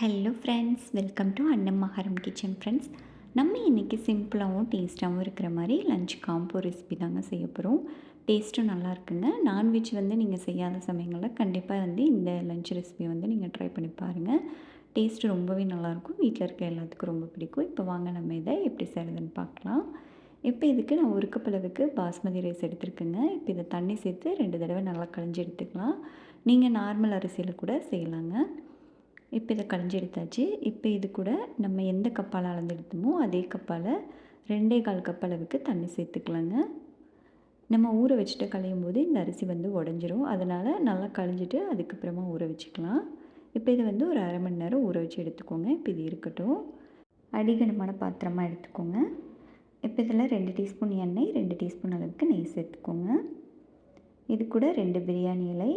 Hello friends welcome to அன்னம் மகரம் kitchen friends நம்ம இன்றைக்கி சிம்பிளாகவும் டேஸ்ட்டாகவும் இருக்கிற மாதிரி லஞ்ச் காம்போ ரெசிபி தாங்க செய்ய போகிறோம் டேஸ்ட்டும் நல்லா இருக்குங்க. நான்வெஜ் வந்து நீங்கள் செய்யாத சமயங்களில் கண்டிப்பாக வந்து இந்த லஞ்ச் ரெசிபியை வந்து நீங்கள் ட்ரை பண்ணி பாருங்கள் டேஸ்ட்டு ரொம்பவே நல்லாயிருக்கும் வீட்டில் இருக்க எல்லாத்துக்கும் ரொம்ப பிடிக்கும். இப்போ வாங்க நம்ம இதை எப்படி செய்கிறதுன்னு பார்க்கலாம். இப்போ இதுக்கு நான் ஒரு கப் அளவுக்கு பாஸ்மதி ரைஸ் எடுத்துருக்கேங்க. இப்போ இதை தண்ணி சேர்த்து ரெண்டு தடவை நல்லா கழிஞ்சு எடுத்துக்கலாம். நீங்கள் நார்மல் அரிசியில் கூட செய்யலாங்க. இப்போ இதை களைஞ்சி எடுத்தாச்சு. இப்போ இது கூட நம்ம எந்த கப்பால் அளந்து எடுத்தோமோ அதே கப்பால் ரெண்டே கால் கப் அளவுக்கு தண்ணி சேர்த்துக்கலாங்க. நம்ம ஊற வச்சுட்டு களையும் போது இந்த அரிசி வந்து உடஞ்சிரும். அதனால் நல்லா களைஞ்சிட்டு அதுக்கப்புறமா ஊற வச்சுக்கலாம். இப்போ இதை வந்து ஒரு அரை மணி நேரம் ஊற வச்சு எடுத்துக்கோங்க. இப்போ இது இருக்கட்டும். அடிகனமான பாத்திரமாக எடுத்துக்கோங்க. இப்போ இதில் ரெண்டு டீஸ்பூன் எண்ணெய் ரெண்டு டீஸ்பூன் அளவுக்கு நெய் சேர்த்துக்கோங்க. இது கூட ரெண்டு பிரியாணி இலை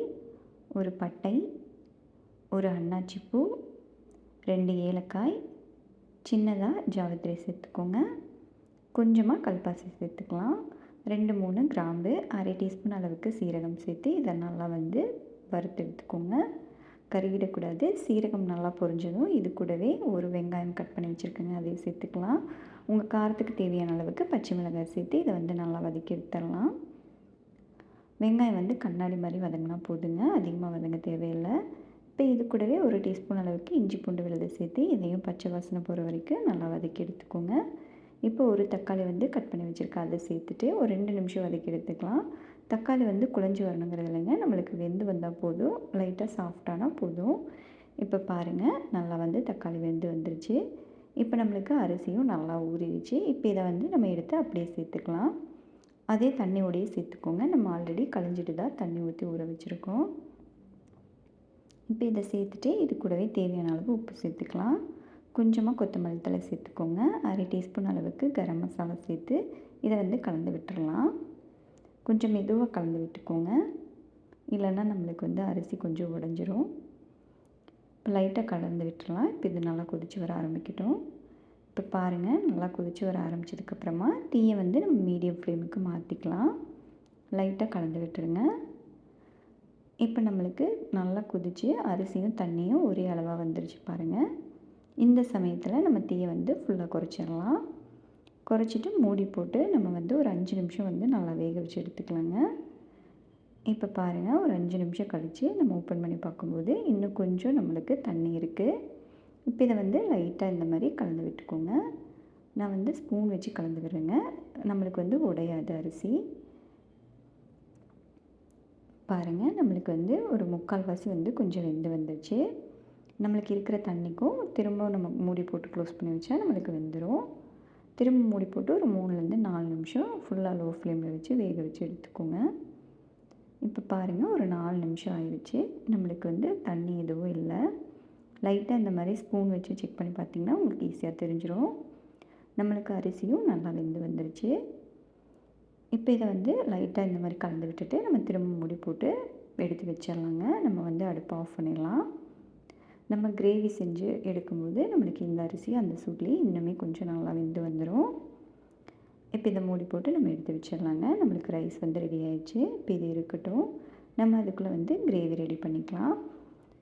ஒரு பட்டை ஒரு அன்னாச்சி பூ ரெண்டு ஏலக்காய் சின்னதாக ஜாவித்திரி சேர்த்துக்கோங்க. கொஞ்சமாக கல்பாசி சேர்த்துக்கலாம். ரெண்டு மூணு கிராம்பு அரை டீஸ்பூன் அளவுக்கு சீரகம் சேர்த்து இதை நல்லா வந்து வறுத்து எடுத்துக்கோங்க. கருகிடக்கூடாது. சீரகம் நல்லா பொரிஞ்சதும் இது கூடவே ஒரு வெங்காயம் கட் பண்ணி வச்சுருக்கேங்க அதையும் சேர்த்துக்கலாம். உங்கள் காரத்துக்கு தேவையான அளவுக்கு பச்சை மிளகாய் சேர்த்து இதை வந்து நல்லா வதக்கி எடுத்துடலாம். வெங்காயம் வந்து கண்ணாடி மாதிரி வதங்கினா போதுங்க. அதிகமாக வதங்க தேவையில்லை. இப்போ இது கூடவே ஒரு டீஸ்பூன் அளவுக்கு இஞ்சி பூண்டு விழுது சேர்த்து இதையும் பச்சை வாசனை போகிற வரைக்கும் நல்லா வதக்கி எடுத்துக்கோங்க. இப்போ ஒரு தக்காளி வந்து கட் பண்ணி வச்சுருக்கேன் அதை சேர்த்துட்டு ஒரு ரெண்டு நிமிஷம் வதக்கி எடுத்துக்கலாம். தக்காளி வந்து குழஞ்சி வரணுங்கிறது இல்லைங்க. நம்மளுக்கு வெந்து வந்தால் போதும். லைட்டாக சாஃப்டானால் போதும். இப்போ பாருங்கள் நல்லா வந்து தக்காளி வெந்து வந்துருச்சு. இப்போ நம்மளுக்கு அரிசியும் நல்லா ஊறிடுச்சு. இப்போ இதை வந்து நம்ம எடுத்து அப்படியே சேர்த்துக்கலாம். அதே தண்ணியோடையே சேர்த்துக்கோங்க. நம்ம ஆல்ரெடி கழிஞ்சிட்டு தான் தண்ணி ஊற்றி ஊற வச்சுருக்கோம். இப்போ இதை சேர்த்துட்டு இது கூடவே தேவையான அளவு உப்பு சேர்த்துக்கலாம். கொஞ்சமாக கொத்தமல்லி தலை சேர்த்துக்கோங்க. அரை டீஸ்பூன் அளவுக்கு கரம் மசாலா சேர்த்து இதை வந்து கலந்து விட்டுடலாம் கொஞ்சம் மெதுவாக கலந்து விட்டுக்கோங்க. இல்லைன்னா நம்மளுக்கு வந்து அரிசி கொஞ்சம் உடஞ்சிரும். இப்போ லைட்டாக கலந்து விட்டுடலாம் இப்போ இது நல்லா கொதித்து வர ஆரம்பிக்கட்டும். இப்போ பாருங்கள் நல்லா கொதித்து வர ஆரம்பித்ததுக்கப்புறமா தீயை வந்து நம்ம மீடியம் ஃப்ளேமுக்கு மாற்றிக்கலாம் லைட்டாக கலந்து விட்டுருங்க. இப்போ நம்மளுக்கு நல்லா கொதிச்சு அரிசியும் தண்ணியும் ஒரே அளவாக வந்துருச்சு பாருங்கள் இந்த சமயத்தில் நம்ம தீயை வந்து ஃபுல்லாக குறைச்சிடலாம். குறைச்சிட்டு மூடி போட்டு நம்ம வந்து ஒரு அஞ்சு நிமிஷம் வந்து நல்லா வேக வச்சு எடுத்துக்கலாங்க. இப்போ பாருங்கள் ஒரு அஞ்சு நிமிஷம் கழித்து நம்ம ஓப்பன் பண்ணி பார்க்கும்போது இன்னும் கொஞ்சம் நம்மளுக்கு தண்ணி இருக்குது இப்போ இதை வந்து லைட்டாக இந்த மாதிரி கலந்து விட்டுக்கோங்க. நான் வந்து ஸ்பூன் வச்சு கலந்து விடுறேங்க. நம்மளுக்கு வந்து உடையாது அரிசி. பாருங்கள் நம்மளுக்கு வந்து ஒரு முக்கால்வாசி வந்து கொஞ்சம் வெந்து வந்துடுச்சு நம்மளுக்கு இருக்கிற தண்ணிக்கும் திரும்ப நம்ம மூடி போட்டு க்ளோஸ் பண்ணி வச்சா நம்மளுக்கு வெந்துடும் திரும்ப மூடி போட்டு ஒரு மூணுலேருந்து நாலு நிமிஷம் ஃபுல்லாக லோ ஃப்ளேமில் வச்சு வேக வச்சு எடுத்துக்கோங்க. இப்போ பாருங்கள் ஒரு நாலு நிமிஷம் ஆயிடுச்சு. நம்மளுக்கு வந்து தண்ணி எதுவும் இல்லை. லைட்டாக இந்த மாதிரி ஸ்பூன் வச்சு செக் பண்ணி பார்த்திங்கன்னா உங்களுக்கு ஈஸியாக தெரிஞ்சிடும் நம்மளுக்கு அரிசியும் நல்லா வெந்து வந்துருச்சு. இப்போ இதை வந்து லைட்டாக இந்த மாதிரி கலந்து விட்டுட்டு நம்ம திரும்ப மூடி போட்டு எடுத்து வச்சிடலாங்க. நம்ம வந்து அடுப்பை ஆஃப் பண்ணிடலாம். நம்ம கிரேவி செஞ்சு எடுக்கும்போது நம்மளுக்கு இந்த அரிசி அந்த சூட்லேயே இன்னுமே கொஞ்சம் நல்லா வெந்து வந்துடும் இப்போ இதை மூடி போட்டு நம்ம எடுத்து வச்சிடலாங்க. நம்மளுக்கு ரைஸ் வந்து ரெடி ஆயிடுச்சு. இப்போ இது இருக்கட்டும். நம்ம அதுக்குள்ளே வந்து கிரேவி ரெடி பண்ணிக்கலாம்.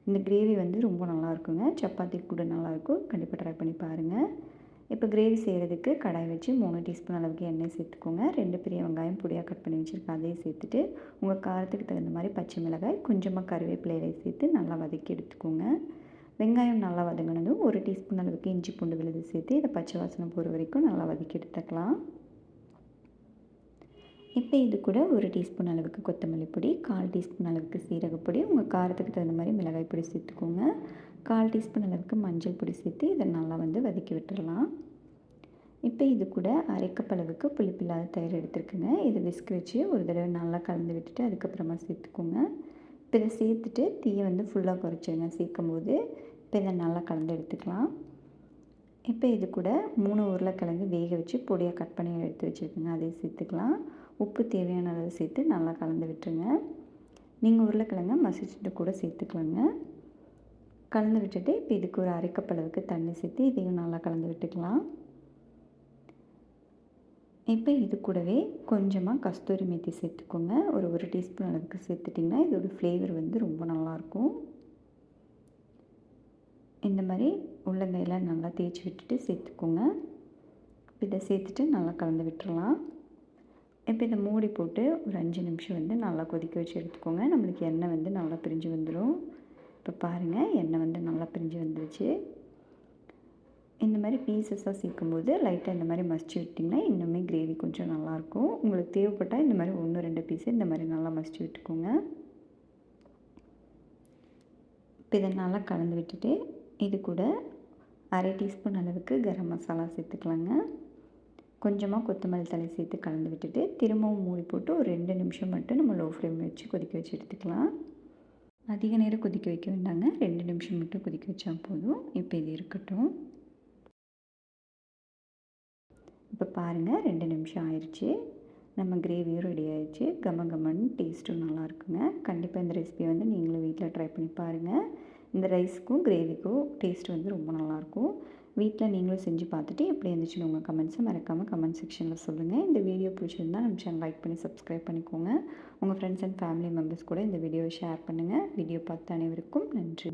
இந்த கிரேவி வந்து ரொம்ப நல்லாயிருக்குங்க சப்பாத்தி கூட நல்லாயிருக்கும் கண்டிப்பாக ட்ரை பண்ணி பாருங்கள் இப்போ கிரேவி செய்கிறதுக்கு கடாய் வச்சு மூணு டீஸ்பூன் அளவுக்கு எண்ணெய் சேர்த்துக்கோங்க. ரெண்டு பெரிய வெங்காயம் பொடியாக கட் பண்ணி வச்சுருக்கேன். அதையும் சேர்த்துட்டு உங்கள் காரத்துக்கு தகுந்த மாதிரி பச்சை மிளகாய் கொஞ்சமாக கருவேப்பிலையை சேர்த்து நல்லா வதக்கி எடுத்துக்கோங்க. வெங்காயம் நல்லா வதங்கினதும் ஒரு டீஸ்பூன் அளவுக்கு இஞ்சி பூண்டு விழுது சேர்த்து இதை பச்சை வாசனை போகிற வரைக்கும் நல்லா வதக்கி எடுத்துக்கலாம். இப்போ இது கூட ஒரு டீஸ்பூன் அளவுக்கு கொத்தமல்லி பொடி கால் டீஸ்பூன் அளவுக்கு சீரகப்பொடி உங்கள் காரத்துக்கு தகுந்த மாதிரி மிளகாய் பொடி சேர்த்துக்கோங்க. கால் டீஸ்பூன் அளவுக்கு மஞ்சள் பொடி சேர்த்து இதை நல்லா வந்து வதக்கி விட்டுடலாம் இப்போ இது கூட அரைக்கப் அளவுக்கு புளிப்பில்லாத தயிர் எடுத்துருக்குங்க. இதை விஸ்க் வச்சு ஒரு தடவை நல்லா கலந்து விட்டுட்டு அதுக்கப்புறமா சேர்த்துக்கோங்க. இப்போ இதை சேர்த்துட்டு தீயை வந்து ஃபுல்லாக குறைச்சிருங்க. சேர்க்கும் போது இப்போ இதை நல்லா கலந்து எடுத்துக்கலாம். இப்போ இது கூட மூணு உருளைக்கிழங்கு வேக வச்சு பொடியாக கட் பண்ணி எடுத்து வச்சுருக்குங்க. அதையும் சேர்த்துக்கலாம். உப்பு தேவையான அளவு சேர்த்து நல்லா கலந்து விட்டுருங்க. நீங்கள் உருளைக்கிழங்க மசிச்சுட்டு கூட சேர்த்துக்கலாங்க. கலந்து விட்டுட்டு இப்போ இதுக்கு ஒரு அரைக்கப்பளவுக்கு தண்ணி சேர்த்து இதையும் நல்லா கலந்து விட்டுக்கலாம். இப்போ இது கூடவே கொஞ்சமாக கஸ்தூரி மேத்தி சேர்த்துக்கோங்க. ஒரு ஒரு டீஸ்பூன் அளவுக்கு சேர்த்துட்டிங்கன்னா இதோட ஃப்ளேவர் வந்து ரொம்ப நல்லாயிருக்கும் இந்த மாதிரி உள்ளங்கையில் நல்லா தேய்ச்சி விட்டுட்டு சேர்த்துக்கோங்க. இப்போ இதை சேர்த்துட்டு நல்லா கலந்து விட்டுடலாம் இப்போ இதை மூடி போட்டு ஒரு அஞ்சு நிமிஷம் வந்து நல்லா கொதிக்க வச்சு எடுத்துக்கோங்க. நம்மளுக்கு எண்ணெய் வந்து நல்லா பிரிஞ்சு வந்துடும் இப்போ பாருங்கள் எண்ணெய் வந்து நல்லா பிரிஞ்சு வந்துருச்சு. இந்த மாதிரி பீசஸாக சேர்க்கும்போது லைட்டாக இந்த மாதிரி மசிச்சு விட்டிங்கன்னா இன்னுமே கிரேவி கொஞ்சம் நல்லாயிருக்கும் உங்களுக்கு தேவைப்பட்டால் இந்த மாதிரி ஒன்று ரெண்டு பீஸு இந்த மாதிரி நல்லா மசிச்சு விட்டுக்கோங்க. இப்போ இதை நல்லா கலந்து விட்டுட்டு இது கூட அரை டீஸ்பூன் அளவுக்கு கரம் மசாலா சேர்த்துக்கலாங்க. கொஞ்சமாக கொத்தமல்லி தலை சேர்த்து கலந்து விட்டுட்டு திரும்பவும் மூடி போட்டு ஒரு ரெண்டு நிமிஷம் மட்டும் நம்ம லோ ஃப்ளேமில் வச்சு கொதிக்க வச்சு எடுத்துக்கலாம். அதிக நேரம் கொதிக்க வைக்க வேண்டாங்க. ரெண்டு நிமிஷம் மட்டும் கொதிக்க வச்சா போதும். இப்போ இது இருக்கட்டும். இப்போ பாருங்கள் ரெண்டு நிமிஷம் ஆயிடுச்சு நம்ம கிரேவியும் ரெடி ஆயிடுச்சு கம கமன் டேஸ்ட்டும் நல்லா இருக்குங்க. கண்டிப்பாக இந்த ரெசிபி வந்து நீங்களும் வீட்டில் ட்ரை பண்ணி பாருங்கள் இந்த ரைஸுக்கும் கிரேவிக்கும் டேஸ்ட் வந்து ரொம்ப நல்லாயிருக்கும் வீட்டில் நீங்களும் செஞ்சு பார்த்துட்டு எப்படி இருந்துச்சுன்னு உங்கள் கமெண்ட்ஸை மறக்காமல் கமெண்ட் செக்ஷனில் சொல்லுங்கள் இந்த வீடியோ பிடிச்சிருந்தால் நம்ம சேனல் லைக் பண்ணி சப்ஸ்கிரைப் பண்ணிக்கோங்க. உங்கள் ஃப்ரெண்ட்ஸ் அண்ட் ஃபேமிலி மெம்பர்ஸ் கூட இந்த வீடியோவை ஷேர் பண்ணுங்கள் வீடியோ பார்த்த அனைவருக்கும் நன்றி.